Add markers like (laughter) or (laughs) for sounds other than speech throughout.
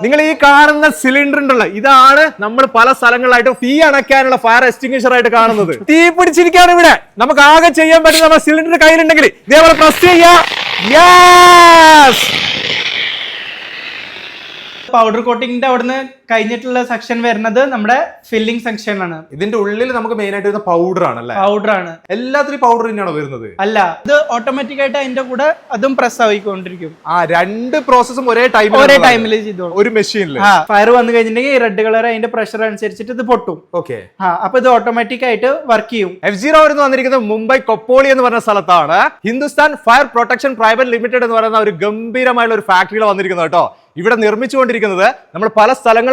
നിങ്ങൾ ഈ കാണുന്ന സിലിണ്ടർ ഉണ്ടല്ലോ ഇതാണ് നമ്മൾ പല സ്ഥലങ്ങളിലായിട്ട് തീ അണയ്ക്കാനുള്ള ഫയർ എക്സ്റ്റിംഗ്വിഷർ ആയിട്ട് കാണുന്നത്. (laughs) തീ പിടിച്ചിരിക്കുകയാണ് ഇവിടെ. നമുക്ക് ആകെ ചെയ്യാൻ പറ്റുന്ന നമ്മുടെ സിലിണ്ടർ കയ്യിലുണ്ടെങ്കിൽ ഇതേപോലെ പ്രസ് ചെയ്യാം യെസ് പൗഡർ കോട്ടിങ്ങിന്റെ അവിടുന്ന് കഴിഞ്ഞിട്ടുള്ള സെക്ഷൻ വരുന്നത് നമ്മുടെ ഫില്ലിംഗ് സെക്ഷൻ ആണ്. ഇതിന്റെ ഉള്ളിൽ നമുക്ക് മെയിൻ ആയിട്ട് വരുന്ന പൗഡർ ആണല്ലേ? പൗഡർ ആണ്. എല്ലാത്തിലും പൗഡർ തന്നെയാണോ വരുന്നത്? അല്ല ഇത് ഓട്ടോമാറ്റിക് ആയിട്ട് അതിന്റെ കൂടെ അതും പ്രസ് ആയിക്കൊണ്ടിരിക്കും. ആ രണ്ട് പ്രോസസ്സും ഒരേ ടൈമിൽ ഒരേ ടൈമിൽ ചെയ്തോളൂ. ഒരു മെഷീനിൽ ആ ഫയർ വന്നു കഴിഞ്ഞിട്ടുണ്ടെങ്കിൽ റെഡ് കളർ അതിന്റെ പ്രഷർ അനുസരിച്ചിട്ട് ഇത് പൊട്ടും. ഓക്കെ ആ അപ്പൊ ഇത് ഓട്ടോമാറ്റിക് ആയിട്ട് വർക്ക് ചെയ്യും. എഫ് സീറോ എന്ന് വന്നിരിക്കുന്നത് മുംബൈ കൊപ്പോളി എന്ന് പറഞ്ഞ സ്ഥലത്താണ്. Hindustan fire protection private limited എന്ന് പറയുന്ന ഒരു ഗംഭീരമായുള്ള ഒരു ഫാക്ടറിയിൽ വന്നിരിക്കുന്നത് കേട്ടോ. ഇവിടെ നിർമ്മിച്ചുകൊണ്ടിരിക്കുന്നത് നമ്മൾ പല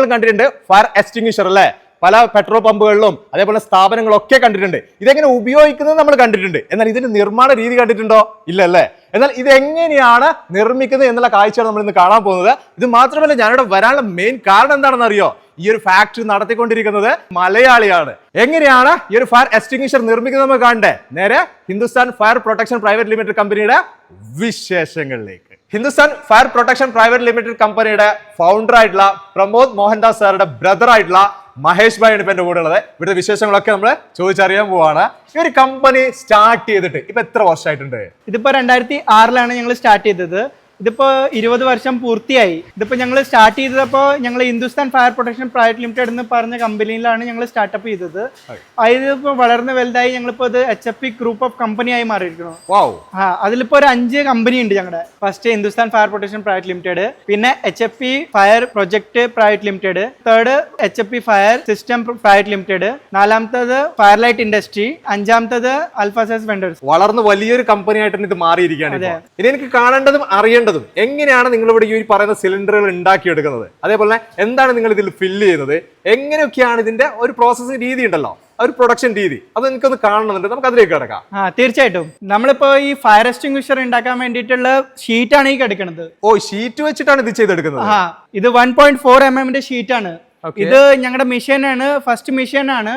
സ്ഥലങ്ങളിലും കണ്ടിട്ടുണ്ട്. ഫയർ എക്സ്റ്റിംഗ്വിഷർ അല്ലേ? പല പെട്രോൾ പമ്പുകളിലും അതേപോലെ സ്ഥാപനങ്ങളൊക്കെ കണ്ടിട്ടുണ്ട്. ഇതെങ്ങനെ ഉപയോഗിക്കുന്നത് നമ്മൾ കണ്ടിട്ടുണ്ട്. എന്നാൽ ഇതിന്റെ നിർമ്മാണ രീതി കണ്ടിട്ടുണ്ടോ? ഇല്ല അല്ലേ എന്നാൽ ഇത് എങ്ങനെയാണ് നിർമ്മിക്കുന്നത് എന്നുള്ള കാഴ്ചയാണ് നമ്മൾ ഇന്ന് കാണാൻ പോകുന്നത്. ഇത് മാത്രമല്ല ഞാനിവിടെ വരാനുള്ള മെയിൻ കാരണം എന്താണെന്ന് അറിയോ ഈ ഒരു ഫാക്ടറി നടത്തിക്കൊണ്ടിരിക്കുന്നത് മലയാളിയാണ്. എങ്ങനെയാണ് ഈ ഒരു ഫയർ എക്സ്റ്റിംഗ്വിഷർ നിർമ്മിക്കുന്നത് നമ്മൾ കാണണ്ടേ നേരെ Hindustan fire protection private limited കമ്പനിയുടെ വിശേഷങ്ങളിലേക്ക്. Hindustan fire protection private limited കമ്പനിയുടെ ഫൗണ്ടർ ആയിട്ടുള്ള പ്രമോദ് മോഹൻദാസ് സാറുടെ ബ്രദർ ആയിട്ടുള്ള മഹേഷ് ഭായിയാണ് ഇപ്പൊ എന്റെ കൂടെ ഉള്ളത്. ഇവിടുത്തെ വിശേഷങ്ങളൊക്കെ നമ്മൾ ചോദിച്ചറിയാൻ പോവാണ്. ഈ ഒരു കമ്പനി സ്റ്റാർട്ട് ചെയ്തിട്ട് ഇപ്പൊ എത്ര വർഷമായിട്ടുണ്ട് ഇതിപ്പോ രണ്ടായിരത്തി ആറിലാണ് ഞങ്ങൾ സ്റ്റാർട്ട് ചെയ്തത്. ഇതിപ്പോ ഇരുപത് വർഷം പൂർത്തിയായി. ഇതിപ്പോ ഞങ്ങൾ സ്റ്റാർട്ട് ചെയ്തപ്പോ ഞങ്ങൾ Hindustan fire protection private limited എന്ന് പറഞ്ഞ കമ്പനിയിലാണ് ഞങ്ങൾ സ്റ്റാർട്ടപ്പ് ചെയ്തത്. അതിപ്പോ വളർന്ന് വലുതായി ഞങ്ങളിപ്പോ ഇത് H F P group of company ആയി മാറിയിരിക്കുന്നു. ആ അതിലിപ്പോ ഒരു അഞ്ച് കമ്പനി ഉണ്ട് ഞങ്ങളുടെ first Hindustan fire protection private limited പിന്നെ H F P fire project private limited third H F P fire system private limited നാലാമത്തത് ഫയർലൈറ്റ് ഇൻഡസ്ട്രി അഞ്ചാമത്തത് അൽഫാസസ് വെണ്ടേഴ്സ് വളർന്ന് വലിയൊരു കമ്പനി ആയിട്ട് ഇത് മാറിയിരിക്കുകയാണ്. ഇനി എനിക്ക് കാണേണ്ടതും അറിയേണ്ടതും എങ്ങനെയാണ് നിങ്ങൾ ഇവിടെ ഈ ഒരു പറയുന്ന സിലിണ്ടറുകൾ ഉണ്ടാക്കിയെടുക്കുന്നത്? അതേപോലെ എന്താണ് നിങ്ങൾ ഇതിൽ ഫില്ല് ചെയ്യുന്നത്? എങ്ങനെയൊക്കെയാണ് ഇതിന്റെ ഒരു പ്രോസസ്സിംഗ് രീതി ഉണ്ടല്ലോ? ഒരു പ്രൊഡക്ഷൻ രീതി. അത് എനിക്കൊന്ന് കാണണമെന്നുണ്ട്. നമുക്ക് അതിലേക്ക് കിടക്കാം. ആ തീർച്ചയായിട്ടും. നമ്മളിപ്പോ ഈ ഫയർ എക്സ്റ്റിംഗ്വിഷർ ഉണ്ടാക്കാൻ വേണ്ടിയിട്ടുള്ള ഷീറ്റാണ് ഈ കിടക്കുന്നത്. ഓ ഷീറ്റ് വെച്ചിട്ടാണ് ഇത് ചെയ്തെടുക്കുന്നത്? ആ ഇത് വൺ പോയിന്റ് ഫോർ എം എമ്മിന്റെ ഷീറ്റാണ് ഇത് ഞങ്ങളുടെ മെഷീനാണ് ഫസ്റ്റ് മെഷീനാണ്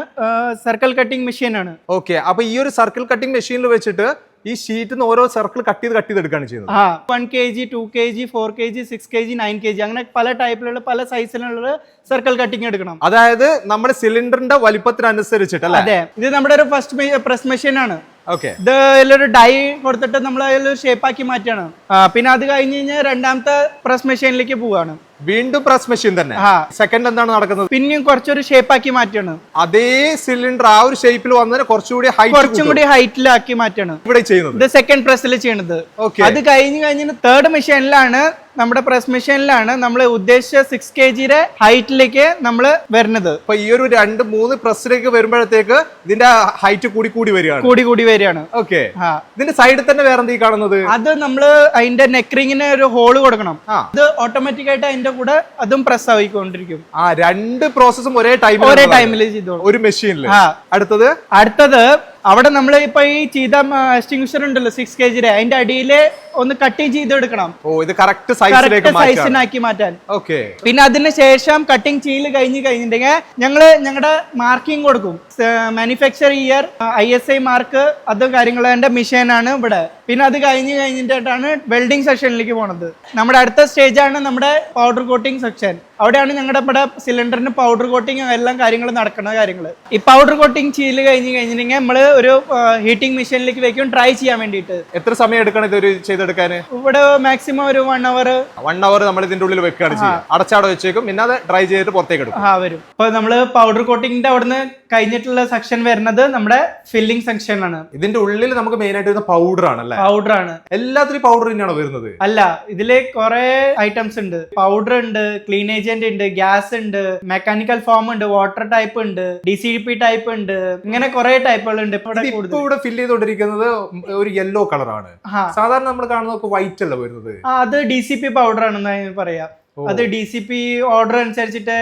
സർക്കിൾ കട്ടിംഗ് മെഷീനാണ് ഓക്കെ അപ്പൊ ഈ ഒരു സർക്കിൾ കട്ടിംഗ് മെഷീനിൽ വെച്ചിട്ട് ഈ ഷീറ്റിൽ ഓരോ സർക്കിൾ കട്ട് ചെയ്ത് കട്ട് ചെയ്തെടുക്കുകയാണ് ചെയ്യുന്നത്. ആ. One K G two K G four K G six K G nine K G അങ്ങനെ പല ടൈപ്പിലുള്ള പല സൈസിലുള്ള സർക്കിൾ കട്ടിങ് എടുക്കണം. അതായത് നമ്മുടെ സിലിണ്ടറിന്റെ വലിപ്പത്തിനനുസരിച്ചിട്ട് അല്ലെ? അതെ. ഇത് നമ്മുടെ ഒരു ഫസ്റ്റ് പ്രസ് മെഷീൻ ആണ്. ഓക്കെ ഇത് അതിലൊരു ഡൈ കൊടുത്തിട്ട് നമ്മൾ അതിലൊരു ഷേപ്പ് ആക്കി മാറ്റാണ് ആ, പിന്നെ അത് കഴിഞ്ഞ് കഴിഞ്ഞാൽ രണ്ടാമത്തെ പ്രസ് മെഷീനിലേക്ക് പോവാണ്. വീണ്ടും പ്രസ് മെഷീൻ തന്നെ. സെക്കൻഡ് എന്താണ് നടക്കുന്നത്? പിന്നെയും കുറച്ചൊരു ഷേപ്പ് ആക്കി മാറ്റാണ് അതേ സിലിണ്ടർ ആ ഒരു ഷേപ്പിൽ വന്നതിന് കുറച്ചുകൂടി കുറച്ചും ഹൈറ്റ് കൂടി ഹൈറ്റിലാക്കി മാറ്റാണ് ഇവിടെ ചെയ്യുന്നത്. ഇത് സെക്കൻഡ് പ്രസ്സിൽ ചെയ്യണത്. അത് കഴിഞ്ഞ് കഴിഞ്ഞ് തേർഡ് മെഷീനിലാണ് നമ്മുടെ പ്രസ് മെഷീനിലാണ് നമ്മൾ ഉദ്ദേശിച്ച സിക്സ് കെ ജിയുടെ ഹൈറ്റിലേക്ക് നമ്മൾ വരുന്നത്. അപ്പൊ ഈ ഒരു രണ്ട് മൂന്ന് പ്രസ്സിലേക്ക് വരുമ്പോഴത്തേക്ക് ഇതിന്റെ ഹൈറ്റ് കൂടി കൂടി വരികയാണ്. കൂടി കൂടി വരികയാണ്. ഓക്കെ ഇതിന്റെ സൈഡിൽ തന്നെ വേറെ എന്തെങ്കിലും കാണുന്നത്? അത് നമ്മൾ അതിന്റെ നെക്രിങ്ങിന് ഒരു ഹോൾ കൊടുക്കണം. അത് ഓട്ടോമാറ്റിക് ആയിട്ട് അതിന്റെ കൂടെ അതും പ്രസ് ആയിക്കൊണ്ടിരിക്കും. ആ രണ്ട് പ്രോസസ്സും ഒരേ ടൈമിൽ ഒരേ ടൈമിൽ ചെയ്തോളൂ. ഒരു മെഷീനിൽ അടുത്തത്? അടുത്തത് അവിടെ നമ്മൾ ഇപ്പൊ ഈ ചീത എക്സ്റ്റിങ്ഷർ ഉണ്ടല്ലോ സിക്സ് കെ ജിയുടെ അതിന്റെ അടിയിൽ ഒന്ന് കട്ടിങ് ചെയ്തെടുക്കണം ഓ ഇത് കറക്റ്റ് സൈസിനാക്കി മാറ്റാൻ. ഓക്കെ പിന്നെ അതിന് ശേഷം കട്ടിങ് ചെയ്യൽ കഴിഞ്ഞ് കഴിഞ്ഞിട്ടുണ്ടെങ്കിൽ ഞങ്ങൾ ഞങ്ങളുടെ മാർക്കിംഗ് കൊടുക്കും. Manufacture year I S I mark അത് മിഷൻ ആണ് ഇവിടെ. പിന്നെ അത് കഴിഞ്ഞ് കഴിഞ്ഞിട്ടാണ് വെൽഡിംഗ് സെക്ഷനിലേക്ക് പോണത്. നമ്മുടെ അടുത്ത സ്റ്റേജ് ആണ് നമ്മുടെ പൗഡർ കോട്ടിംഗ് സെക്ഷൻ അവിടെയാണ് ഞങ്ങളുടെ ഇവിടെ സിലിണ്ടറിന് പൗഡർ കോട്ടിങ് എല്ലാം കാര്യങ്ങൾ നടക്കുന്ന കാര്യങ്ങൾ ഈ പൗഡർ കോട്ടിംഗ് ചെയ്ത് കഴിഞ്ഞ് കഴിഞ്ഞിട്ടുണ്ടെങ്കിൽ നമ്മൾ ഒരു ഹീറ്റിംഗ് മെഷീനിലേക്ക് വെക്കും ട്രൈ ചെയ്യാൻ വേണ്ടിയിട്ട്. എത്ര സമയം എടുക്കണം ഇതൊരു ചെയ്തെടുക്കാൻ ഇവിടെ മാക്സിമം ഒരു വൺ അവർ വൺ അവർ നമ്മൾ ഇതിന്റെ ഉള്ളിൽ വെക്കുകയാണ് അടച്ചാടെ വെച്ചേക്കും പിന്നെ അത് ഡ്രൈ ചെയ്തിട്ട് പുറത്തേക്ക് എടുക്കും. ആ വരും. ഇപ്പൊ നമ്മൾ പൗഡർ കോട്ടിങ്ങിന്റെ അവിടുന്ന് കഴിഞ്ഞിട്ടുള്ള സെക്ഷൻ വരുന്നത് നമ്മുടെ ഫില്ലിംഗ് സെക്ഷൻ ആണ് ഇതിന്റെ ഉള്ളിൽ നമുക്ക് മെയിൻ ആയിട്ട് വരുന്ന പൗഡർ ആണ് അല്ലേ പൗഡർ ആണ്. എല്ലാത്തിനും പൗഡർ തന്നെയാണോ വരുന്നത്? അല്ല ഇതിൽ കുറെ ഐറ്റംസ് ഉണ്ട്. പൗഡർ ഉണ്ട് ക്ലീൻ ഏജന്റ് ഉണ്ട് ഗ്യാസ് ഉണ്ട് മെക്കാനിക്കൽ ഫോം ഉണ്ട് വാട്ടർ ടൈപ്പ് ഉണ്ട് ഡി സി പി ടൈപ്പ് ഉണ്ട് ഇങ്ങനെ കുറെ ടൈപ്പുകൾ ഉണ്ട് ഇപ്പൊ ഇവിടെ ഫില്ല് ചെയ്തുകൊണ്ടിരിക്കുന്നത് ഒരു യെല്ലോ കളറാണ് ആണ്. സാധാരണ നമ്മൾ കാണുന്നതൊക്കെ വൈറ്റ് അല്ല വരുന്നത്. അത് ഡി സി പി പൗഡർ ആണെന്ന് പറയാം. അത് ഡി സി പി ഓർഡർ അനുസരിച്ചിട്ട്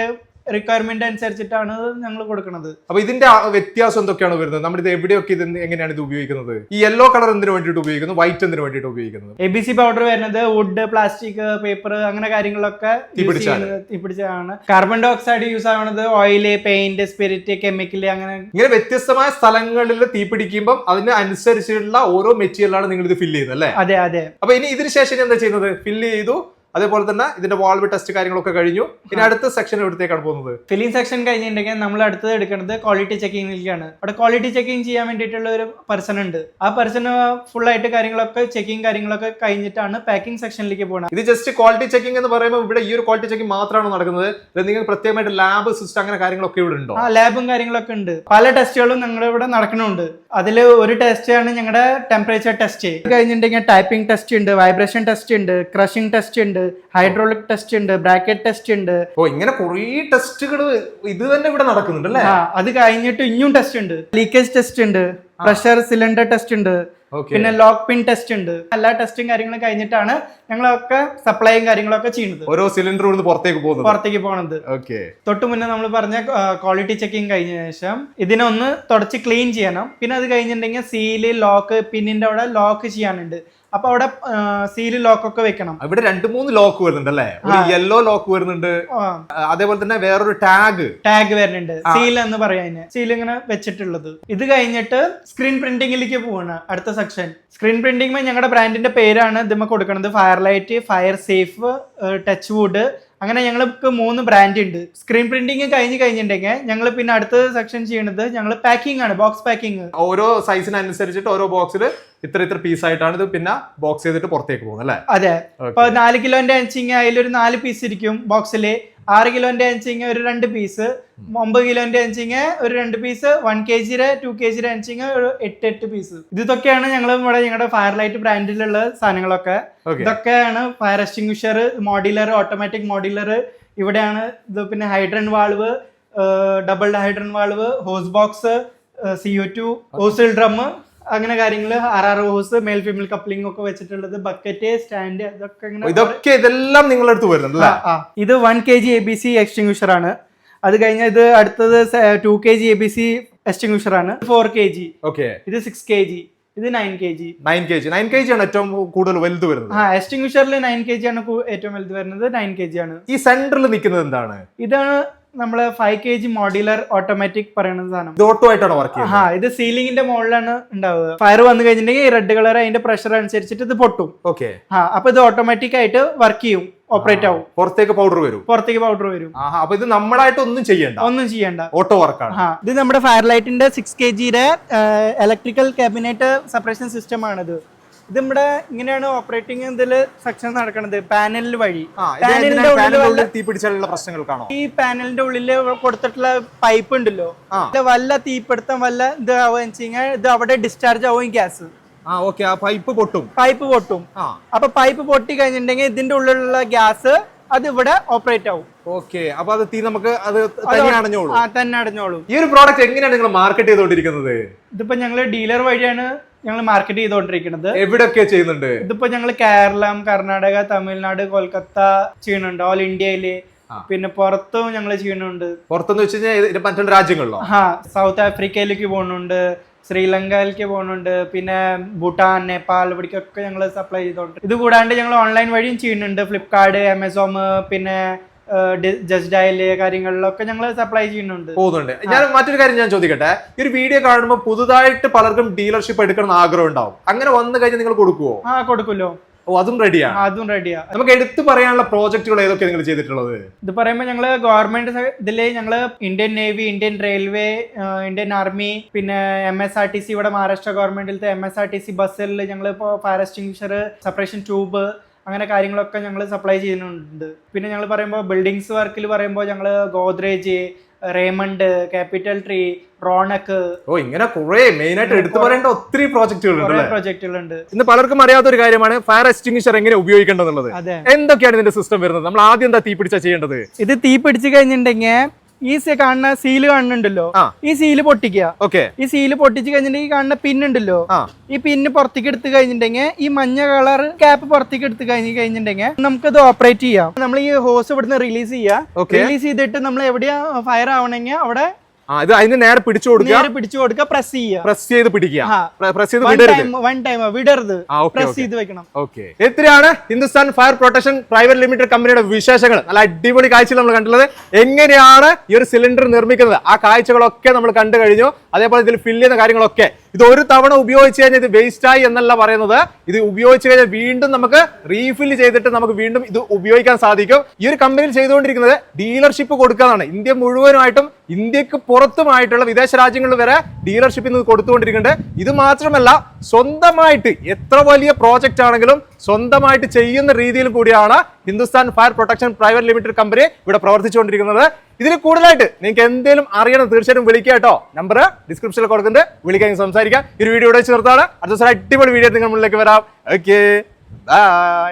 റിക്വയർമെന്റ് അനുസരിച്ചിട്ടാണ് ഞങ്ങൾ കൊടുക്കുന്നത് അപ്പൊ ഇതിന്റെ വ്യത്യാസം എന്തൊക്കെയാണ് വരുന്നത്? നമ്മൾ ഇത് എവിടെയൊക്കെ ഇത് എങ്ങനെയാണ് ഇത് ഉപയോഗിക്കുന്നത്? ഈ യെല്ലോ കളർ എന്തിനു വേണ്ടിട്ട് ഉപയോഗിക്കുന്നു? വൈറ്റ് എന്തിനു വേണ്ടിട്ട് ഉപയോഗിക്കുന്നത്? എ ബി സി പൗഡർ വരുന്നത് വുഡ് പ്ലാസ്റ്റിക് പേപ്പർ അങ്ങനെ കാര്യങ്ങളൊക്കെ തീപിടിച്ചാണ്. കാർബൺ ഡൈ ഓക്സൈഡ് യൂസ് ആവുന്നത് ഓയിൽ പെയിന്റ് സ്പിരിറ്റ് കെമിക്കൽ അങ്ങനെ ഇങ്ങനെ വ്യത്യസ്തമായ സ്ഥലങ്ങളിൽ തീ പിടിക്കുമ്പോൾ അതിന് അനുസരിച്ചുള്ള ഓരോ മെറ്റീരിയലാണ് നിങ്ങൾ ഇത് ഫില്ല് ചെയ്യുന്നത് അല്ലേ? അതെ അതെ. അപ്പൊ ഇനി ഇതിന് ശേഷം എന്താ ചെയ്യുന്നത്? ഫില്ല് ചെയ്തു അതേപോലെ തന്നെ ഇതിന്റെ വാൾവ് ടെസ്റ്റ് കാര്യങ്ങളൊക്കെ കഴിഞ്ഞു. ഇനി അടുത്ത സെക്ഷൻ എവിടത്തേക്കാണ് പോകുന്നത്? ഫില്ലിംഗ് സെക്ഷൻ കഴിഞ്ഞിട്ടുണ്ടെങ്കിൽ നമ്മൾ അടുത്തത് എടുക്കുന്നത് ക്വാളിറ്റി ചെക്കിങ്ങിലേക്കാണ് അവിടെ ക്വാളിറ്റി ചെക്കിങ് ചെയ്യാൻ വേണ്ടിയിട്ടുള്ള ഒരു പേഴ്സൺ ഉണ്ട്. ആ പേഴ്സൺ ഫുൾ ആയിട്ട് കാര്യങ്ങളൊക്കെ ചെക്കിങ് കാര്യങ്ങളൊക്കെ കഴിഞ്ഞിട്ടാണ് പാക്കിംഗ് സെക്ഷനിലേക്ക് പോകുന്നത് ഇത് ജസ്റ്റ് ക്വാളിറ്റി ചെക്കിംഗ് എന്ന് പറയുമ്പോൾ ഇവിടെ ഈ ഒരു ക്വാളിറ്റി ചെക്കിംഗ് മാത്രമാണ് നടക്കുന്നത്. എന്തെങ്കിലും പ്രത്യേകമായിട്ട് ലാബ് സിസ്റ്റം അങ്ങനെ കാര്യങ്ങളൊക്കെ ഇവിടെ ഉണ്ടോ? ആ ലാബും കാര്യങ്ങളൊക്കെ ഉണ്ട്. പല ടെസ്റ്റുകളും ഞങ്ങളുടെ ഇവിടെ നടക്കുന്നുണ്ട് അതിൽ ഒരു ടെസ്റ്റ് ആണ് ഞങ്ങളുടെ ടെമ്പറേച്ചർ ടെസ്റ്റ് കഴിഞ്ഞിട്ടുണ്ടെങ്കിൽ ടൈപ്പിംഗ് ടെസ്റ്റ് ഉണ്ട് വൈബ്രേഷൻ ടെസ്റ്റ് ഉണ്ട് ക്രഷിംഗ് ടെസ്റ്റ് ഉണ്ട് ഹൈഡ്രോളിക് ടെസ്റ്റ് ഉണ്ട് ബ്രാക്കറ്റ് ടെസ്റ്റ് ഉണ്ട്. ഓ ഇങ്ങനെ കുറേ ടെസ്റ്റുകൾ ഇത് തന്നെ ഇവിടെ നടക്കുന്നുണ്ട് അല്ലേ? അത് കഴിഞ്ഞിട്ട് ഇനിയും ടെസ്റ്റ് ഉണ്ട്. ലീക്കേജ് ടെസ്റ്റ് ഉണ്ട്. പ്രഷർ സിലിണ്ടർ ടെസ്റ്റ് ഉണ്ട്. പിന്നെ ലോക്ക് പിൻ ടെസ്റ്റ് ഉണ്ട്. എല്ലാ ടെസ്റ്റും കാര്യങ്ങളും കഴിഞ്ഞിട്ടാണ് ഞങ്ങളൊക്കെ സപ്ലൈയും കാര്യങ്ങളൊക്കെ ചെയ്യുന്നത്. ഓരോ സിലിണ്ടർ ഇവിടുന്ന് പുറത്തേക്ക് പോകുന്നത്. പുറത്തേക്ക് പോകണത് ഓക്കെ തൊട്ട് മുന്നേ നമ്മൾ പറഞ്ഞ ക്വാളിറ്റി ചെക്കിങ് കഴിഞ്ഞ ശേഷം ഇതിനൊന്ന് തുടച്ച് ക്ലീൻ ചെയ്യണം. പിന്നെ അത് കഴിഞ്ഞിട്ടുണ്ടെങ്കിൽ സീൽ ലോക്ക് പിന്നിന്റെ അവിടെ ലോക്ക് ചെയ്യാനുണ്ട്. അപ്പൊ അവിടെ സീൽ ലോക്ക് ഒക്കെ വെക്കണം. ഇവിടെ രണ്ട് മൂന്ന് ലോക്ക് വരുന്നുണ്ട് അല്ലേ? ഒരു യെല്ലോ ലോക്ക് വരുന്നുണ്ട്. അതേപോലെ തന്നെ വേറൊരു ടാഗ് ടാഗ് വരുന്നുണ്ട്. സീൽ എന്ന് പറയാൻ സീൽ ഇങ്ങനെ വെച്ചിട്ടുള്ളത്. ഇത് കഴിഞ്ഞിട്ട് സ്ക്രീൻ പ്രിന്റിംഗിലേക്ക് പോവാണ്. അടുത്ത സെക്ഷൻ സ്ക്രീൻ പ്രിന്റിംഗ് ഞങ്ങളുടെ ബ്രാൻഡിന്റെ പേരാണ് ഇതിമ്മ കൊടുക്കുന്നത് fire light fire safe touch wood അങ്ങനെ ഞങ്ങൾക്ക് മൂന്ന് ബ്രാൻഡ് ഉണ്ട് സ്ക്രീൻ പ്രിന്റിംഗ് കഴിഞ്ഞ് കഴിഞ്ഞിട്ടുണ്ടെങ്കിൽ ഞങ്ങൾ പിന്നെ അടുത്ത സെക്ഷൻ ചെയ്യുന്നത് ഞങ്ങൾ പാക്കിംഗ് ആണ് ബോക്സ് പാക്കിംഗ് ഓരോ സൈസിനനുസരിച്ചിട്ട് ഓരോ ബോക്സിൽ ഇത്ര ഇത്ര പീസ് ആയിട്ടാണ് ഇത് പിന്നെ ബോക്സ് ചെയ്തിട്ട് പുറത്തേക്ക് പോകുന്നത് അല്ലേ? അതെ. ഇപ്പൊ നാല് കിലോന്റെ അഞ്ചിങ് അതിലൊരു നാല് പീസ് ഇരിക്കും ബോക്സിൽ ആറ് കിലോന്റെ അഞ്ചിങ് ഒരു രണ്ട് പീസ് ഒമ്പത് കിലോന്റെ അഞ്ചിങ് ഒരു രണ്ട് പീസ് വൺ കെ ജിയുടെ ടു കെ ജിയുടെ അഞ്ചിങ് ഒരു എട്ട് എട്ട് പീസ്. ഇതൊക്കെയാണ് ഞങ്ങൾ ഇവിടെ ഞങ്ങളുടെ ഫയർ ലൈറ്റ് ബ്രാൻഡിലുള്ള സാധനങ്ങളൊക്കെ. ഇതൊക്കെയാണ് fire extinguisher modular automatic modular ഇവിടെയാണ് ഇത് പിന്നെ hydrant valve double hydrant valve hose box C O two ഹോസിൽ drum അങ്ങനെ കാര്യങ്ങൾ R R hose male female coupling ഒക്കെ വെച്ചിട്ടുള്ളത് ബക്കറ്റ് സ്റ്റാൻഡ് ഇങ്ങനെ ഇതൊക്കെ ഇതെല്ലാം നിങ്ങളുടെ അടുത്ത് വരുന്നുണ്ട് അല്ലേ? ആ, ആ. ഇത് one K G A B C extinguisher ആണ്. അത് കഴിഞ്ഞ ഇത് അടുത്തത് two K G A B C extinguisher ആണ്. ഫോർ കെ ജി ഓക്കെ ഇത് സിക്സ് കെ ജി ഇത് nine K G nine K G nine K G ആണ് ഏറ്റവും കൂടുതൽ വലുത് വരുന്നത്. ആ എക്സ്റ്റിംഗ്വിഷറിൽ നയൻ കെ ജി ആണ് ഏറ്റവും വലുത് വരുന്നത്. നയൻ കെ ജി ആണ്. ഈ സെന്ററിൽ നിൽക്കുന്നത് എന്താണ്? ഇതാണ് നമ്മൾ five K G modular automatic പറയുന്ന സാധനം. ഇത് ഓട്ടോ ആയിട്ടാണ് വർക്ക് ആ ഇത് സീലിംഗിന്റെ മുകളിലാണ് ഉണ്ടാവുക. ഫയർ വന്നു കഴിഞ്ഞിട്ടുണ്ടെങ്കിൽ റെഡ് കളർ അതിന്റെ പ്രഷർ അനുസരിച്ചിട്ട് ഇത് പൊട്ടും. ഓക്കെ ആ അപ്പൊ ഇത് ഓട്ടോമാറ്റിക് ആയിട്ട് വർക്ക് ചെയ്യും ഓപ്പറേറ്റ് ആവും. പുറത്തേക്ക് പൗഡർ വരും. പുറത്തേക്ക് പൗഡർ വരും. അപ്പൊ ഇത് നമ്മളായിട്ട് ഒന്നും ചെയ്യണ്ട. ഒന്നും ചെയ്യണ്ട. ഓട്ടോ വർക്കാണ് ഇത് നമ്മുടെ ഫയർ ലൈറ്റിന്റെ സിക്സ് കെ ജിയുടെ ഇലക്ട്രിക്കൽ കാബിനറ്റ് സെപ്പറേഷൻ സിസ്റ്റം ആണിത്. ഇത് നമ്മുടെ ഇങ്ങനെയാണ് ഓപ്പറേറ്റിംഗ് ഇതിൽ സെക്ഷൻ നടക്കുന്നത് പാനലിൽ വഴി. പാനലിന്റെ ഉള്ളിൽ തീ പിടിച്ചാലുള്ള പ്രശ്നങ്ങൾക്കാണോ? ഈ പാനലിന്റെ ഉള്ളിൽ കൊടുത്തിട്ടുള്ള പൈപ്പ് ഉണ്ടല്ലോ. വല്ല തീപിടുത്തം വല്ല ഇത് ആവുകയെന്ന് വെച്ച് കഴിഞ്ഞാൽ ഇത് അവിടെ ഡിസ്ചാർജ് ആവും ഗ്യാസ് ആ ഓക്കെ ആ പൈപ്പ് പൊട്ടും. പൈപ്പ് പൊട്ടും. അപ്പൊ പൈപ്പ് പൊട്ടി കഴിഞ്ഞിട്ടുണ്ടെങ്കിൽ ഇതിന്റെ ഉള്ളിലുള്ള ഗ്യാസ് അത് ഇവിടെ ഓപ്പറേറ്റ് ആവും. ഓക്കെ അപ്പൊ അത് തീ നമുക്ക് അത് തന്നെ അടഞ്ഞോളൂ. തന്നെ അടഞ്ഞോളൂ. ഈ ഒരു പ്രോഡക്റ്റ് എങ്ങനെയാണ് നിങ്ങൾ മാർക്കറ്റ് ചെയ്തുകൊണ്ടിരിക്കുന്നത് ഇതിപ്പോ ഞങ്ങൾ ഡീലർ വഴിയാണ് ഞങ്ങൾ മാർക്കറ്റ് ചെയ്തുകൊണ്ടിരിക്കുന്നത് എവിടെയൊക്കെ ചെയ്യുന്നുണ്ട്? ഇതിപ്പോ ഞങ്ങൾ കേരളം കർണാടക തമിഴ്നാട് കൊൽക്കത്ത ചെയ്യുന്നുണ്ട് ഓൾ ഇന്ത്യയിൽ. പിന്നെ പുറത്തും ഞങ്ങൾ ചെയ്യുന്നുണ്ട്. പുറത്തെന്ന് വെച്ച് കഴിഞ്ഞാൽ മറ്റുള്ള രാജ്യങ്ങളിലോ? ആ സൗത്ത് ആഫ്രിക്കയിലേക്ക് പോകുന്നുണ്ട് ശ്രീലങ്കയിലേക്ക് പോകുന്നുണ്ട് പിന്നെ ഭൂട്ടാൻ നേപ്പാൾ ഇവിടേക്കൊക്കെ ഞങ്ങൾ സപ്ലൈ ചെയ്തോണ്ട്. ഇത് കൂടാണ്ട് ഞങ്ങൾ ഓൺലൈൻ വഴിയും ചെയ്യുന്നുണ്ട് ഫ്ലിപ്കാർട്ട് ആമസോൺ പിന്നെ ജസ്റ്റ് ഡയൽ കാര്യങ്ങളിലൊക്കെ ഞങ്ങൾ സപ്ലൈ ചെയ്യുന്നുണ്ട്. പോകുന്നുണ്ട്. ഞാൻ മറ്റൊരു കാര്യം ഞാൻ ചോദിക്കട്ടെ? ഈ ഒരു വീഡിയോ കാണുമ്പോൾ പുതുതായിട്ട് പലർക്കും ഡീലർഷിപ്പ് എടുക്കണം ആഗ്രഹം ഉണ്ടാവും. അങ്ങനെ വന്നു കഴിഞ്ഞാൽ നിങ്ങൾ കൊടുക്കുവോ? ആ കൊടുക്കുമല്ലോ. ഓ അതും റെഡിയാണ് അതും റെഡിയാ നമുക്ക് എടുത്തു പറയാനുള്ള പ്രോജക്റ്റുകൾ ഏതൊക്കെ നിങ്ങൾ ചെയ്തിട്ടുള്ളത്? ഇത് പറയുമ്പോൾ ഞങ്ങൾ ഗവൺമെന്റ് ഇതിൽ ഞങ്ങൾ Indian navy Indian railway Indian army പിന്നെ M S R T C ഇവിടെ Maharashtra ഗവൺമെന്റിലത്തെ M S R T C ബസ്സിൽ ഞങ്ങൾ ഇപ്പോൾ ഫയർ എക്സ്റ്റിങ്ഷർ സെപ്പറേഷൻ ട്യൂബ് അങ്ങനെ കാര്യങ്ങളൊക്കെ ഞങ്ങൾ സപ്ലൈ ചെയ്യുന്നുണ്ട്. പിന്നെ ഞങ്ങൾ പറയുമ്പോൾ ബിൽഡിങ്സ് വർക്കിൽ പറയുമ്പോൾ ഞങ്ങൾ Godrej Raymond capital tree Ronak ഓ ഇങ്ങനെ കുറെ മെയിൻ ആയിട്ട് എടുത്തു പറയേണ്ട ഒത്തിരി പ്രോജക്റ്റുകൾ ഉണ്ട് കുറെ അല്ലേ? പ്രൊജക്റ്റുകളുണ്ട് ഇന്ന് പലർക്കും അറിയാത്ത ഒരു കാര്യമാണ് ഫയർ എക്സ്റ്റിംഗ്വിഷർ എങ്ങനെ ഉപയോഗിക്കേണ്ടത് എന്തൊക്കെയാണ് ഇതിന്റെ സിസ്റ്റം വരുന്നത്? നമ്മൾ ആദ്യം എന്താ തീ പിടിച്ചാ ചെയ്യേണ്ടത്? ഇത് തീ പിടിച്ചു കഴിഞ്ഞിട്ടുണ്ടെങ്കിൽ ഈ സി- കാണുന്ന സീൽ കാണുന്നുണ്ടല്ലോ. ഈ സീൽ പൊട്ടിക്കുക. ഓക്കെ. ഈ സീൽ പൊട്ടിച്ച് കഴിഞ്ഞിട്ടുണ്ടെങ്കിൽ ഈ കാണുന്ന പിന്നുണ്ടല്ലോ ഈ പിന്ന് പുറത്തേക്ക് എടുത്തു കഴിഞ്ഞിട്ടുണ്ടെങ്കിൽ ഈ മഞ്ഞ കളർ ക്യാപ്പ് പുറത്തേക്ക് എടുത്ത് കഴിഞ്ഞ് കഴിഞ്ഞിട്ടുണ്ടെങ്കിൽ നമുക്കത് ഓപ്പറേറ്റ് ചെയ്യാം. നമ്മൾ ഈ ഹോസ് ഇവിടുന്ന് റിലീസ് ചെയ്യാം. റിലീസ് ചെയ്തിട്ട് നമ്മൾ എവിടെയാ ഫയർ ആവണമെങ്കിൽ അവിടെ ഇത് അതിന് നേരെ പിടിച്ചു കൊടുക്കുക. നേരെ പിടിച്ചു കൊടുക്കുക പ്രസ് ചെയ്യുക. പ്രസ് ചെയ്ത് പിടിക്കുക. പ്രസ് ചെയ്ത് വിടരുത്. വൺ ടൈം വിടരുത്. പ്രസ് ചെയ്ത് വെക്കണം. ഓക്കെ എത്രയാണ് Hindustan fire protection private limited കമ്പനിയുടെ വിശേഷങ്ങൾ? നല്ല അടിപൊളി കാഴ്ചകൾ നമ്മൾ കണ്ടുള്ളത്. എങ്ങനെയാണ് ഈ ഒരു സിലിണ്ടർ നിർമ്മിക്കുന്നത്? ആ കാഴ്ചകളൊക്കെ നമ്മൾ കണ്ടു കഴിഞ്ഞു. അതേപോലെ ഇതിൽ ഫില്ല് ചെയ്യുന്ന കാര്യങ്ങളൊക്കെ. ഇത് ഒരു തവണ ഉപയോഗിച്ച് കഴിഞ്ഞാൽ ഇത് വേസ്റ്റ് ആയി എന്നല്ല പറയുന്നത്. ഇത് ഉപയോഗിച്ച് കഴിഞ്ഞാൽ വീണ്ടും നമുക്ക് റീഫിൽ ചെയ്തിട്ട് നമുക്ക് വീണ്ടും ഇത് ഉപയോഗിക്കാൻ സാധിക്കും. ഈ ഒരു കമ്പനിയിൽ ചെയ്തുകൊണ്ടിരിക്കുന്നത് ഡീലർഷിപ്പ് കൊടുക്കാനാണ് ഇന്ത്യ മുഴുവനുമായിട്ടും ഇന്ത്യയ്ക്ക് പുറത്തുമായിട്ടുള്ള വിദേശ രാജ്യങ്ങളിൽ വരെ ഡീലർഷിപ്പിൽ നിന്ന് കൊടുത്തുകൊണ്ടിരിക്കുന്നുണ്ട്. ഇത് മാത്രമല്ല സ്വന്തമായിട്ട് എത്ര വലിയ പ്രോജക്റ്റ് ആണെങ്കിലും സ്വന്തമായിട്ട് ചെയ്യുന്ന രീതിയിൽ കൂടിയാണ് Hindustan fire protection private limited company ഇവിടെ പ്രവർത്തിച്ചുകൊണ്ടിരിക്കുന്നത്. ഇതിൽ കൂടുതലായിട്ട് നിങ്ങൾക്ക് എന്തെങ്കിലും അറിയണം തീർച്ചയായിട്ടും വിളിക്കുക കേട്ടോ. നമ്പർ ഡിസ്ക്രിപ്ഷനിൽ കൊടുക്കുന്നുണ്ട്. വിളിക്കാൻ സംസാരിക്കാം. ഒരു വീഡിയോ ഇവിടെ വെച്ച് നിർത്താണ് അടുത്ത ദിവസം അടിപൊളി വീഡിയോ നിങ്ങൾ മുന്നിലേക്ക് വരാം. Okay bye